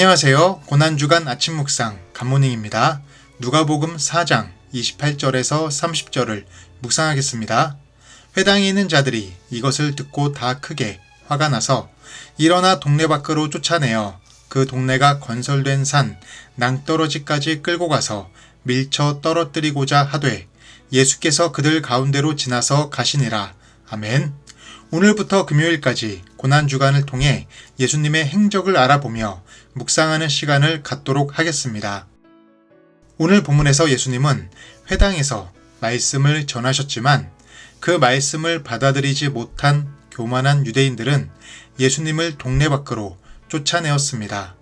안녕하세요. 고난주간 아침 묵상 감모닝입니다. 누가복음 4장 28절에서 30절을 묵상하겠습니다. 회당에 있는 자들이 이것을 듣고 다 크게 화가 나서 일어나 동네 밖으로 쫓아내어 그 동네가 건설된 산 낭떠러지까지 끌고 가서 밀쳐 떨어뜨리고자 하되 예수께서 그들 가운데로 지나서 가시니라. 아멘. 오늘부터 금요일까지 고난주간을 통해 예수님의 행적을 알아보며 묵상하는 시간을 갖도록 하겠습니다. 오늘 본문에서 예수님은 회당에서 말씀을 전하셨지만 그 말씀을 받아들이지 못한 교만한 유대인들은 예수님을 동네 밖으로 쫓아내었습니다.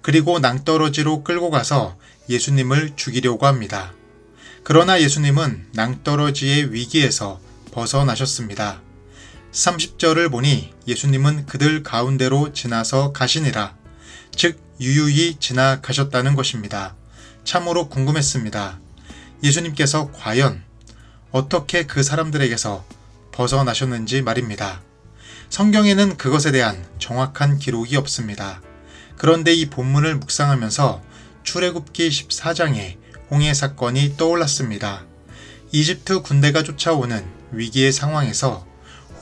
그리고 낭떠러지로 끌고 가서 예수님을 죽이려고 합니다. 그러나 예수님은 낭떠러지의 위기에서 벗어나셨습니다. 30절을 보니 예수님은 그들 가운데로 지나서 가시니라. 즉, 유유히 지나가셨다는 것입니다. 참으로 궁금했습니다. 예수님께서 과연 어떻게 그 사람들에게서 벗어나셨는지 말입니다. 성경에는 그것에 대한 정확한 기록이 없습니다. 그런데 이 본문을 묵상하면서 출애굽기 14장의 홍해 사건이 떠올랐습니다. 이집트 군대가 쫓아오는 위기의 상황에서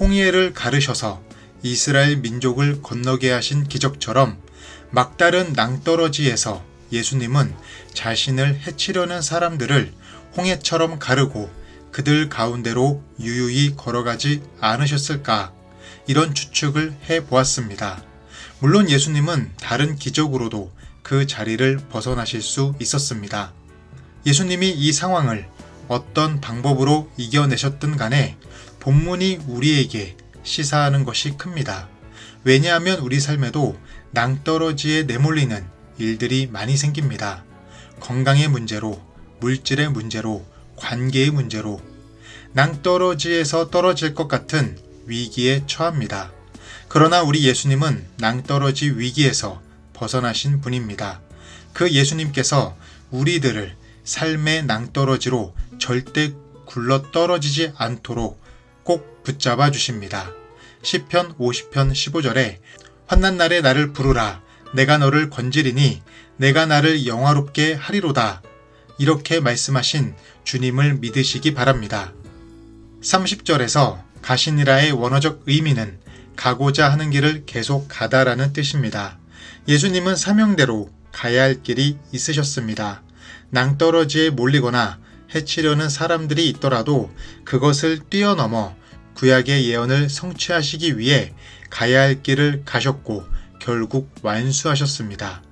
홍해를 가르셔서 이스라엘 민족을 건너게 하신 기적처럼 막다른 낭떠러지에서 예수님은 자신을 해치려는 사람들을 홍해처럼 가르고 그들 가운데로 유유히 걸어가지 않으셨을까 이런 추측을 해 보았습니다. 물론 예수님은 다른 기적으로도 그 자리를 벗어나실 수 있었습니다. 예수님이 이 상황을 어떤 방법으로 이겨내셨든 간에 본문이 우리에게 시사하는 것이 큽니다. 왜냐하면 우리 삶에도 낭떠러지에 내몰리는 일들이 많이 생깁니다. 건강의 문제로, 물질의 문제로, 관계의 문제로, 낭떠러지에서 떨어질 것 같은 위기에 처합니다. 그러나 우리 예수님은 낭떠러지 위기에서 벗어나신 분입니다. 그 예수님께서 우리들을 삶의 낭떠러지로 절대 굴러 떨어지지 않도록 꼭 붙잡아 주십니다. 10편 50편 15절에 환난 날에 나를 부르라 내가 너를 건지리니 내가 나를 영화롭게 하리로다 이렇게 말씀하신 주님을 믿으시기 바랍니다. 30절에서 가시니라의 원어적 의미는 가고자 하는 길을 계속 가다라는 뜻입니다. 예수님은 사명대로 가야 할 길이 있으셨습니다. 낭떠러지에 몰리거나 해치려는 사람들이 있더라도 그것을 뛰어넘어 구약의 예언을 성취하시기 위해 가야 할 길을 가셨고 결국 완수하셨습니다.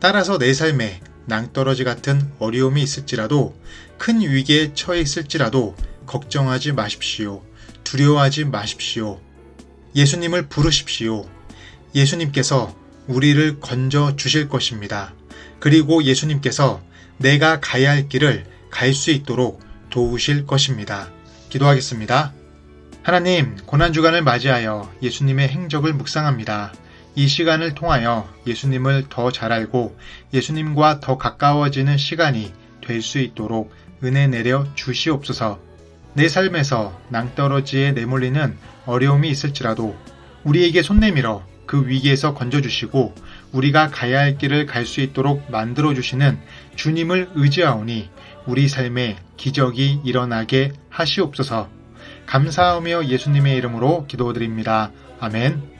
따라서 내 삶에 낭떠러지 같은 어려움이 있을지라도 큰 위기에 처해 있을지라도 걱정하지 마십시오. 두려워하지 마십시오. 예수님을 부르십시오. 예수님께서 우리를 건져 주실 것입니다. 그리고 예수님께서 내가 가야 할 길을 갈 수 있도록 도우실 것입니다. 기도하겠습니다. 하나님, 고난주간을 맞이하여 예수님의 행적을 묵상합니다. 이 시간을 통하여 예수님을 더 잘 알고 예수님과 더 가까워지는 시간이 될 수 있도록 은혜 내려 주시옵소서. 내 삶에서 낭떠러지에 내몰리는 어려움이 있을지라도 우리에게 손 내밀어 그 위기에서 건져주시고 우리가 가야 할 길을 갈 수 있도록 만들어주시는 주님을 의지하오니 우리 삶에 기적이 일어나게 하시옵소서 감사하며 예수님의 이름으로 기도드립니다. 아멘.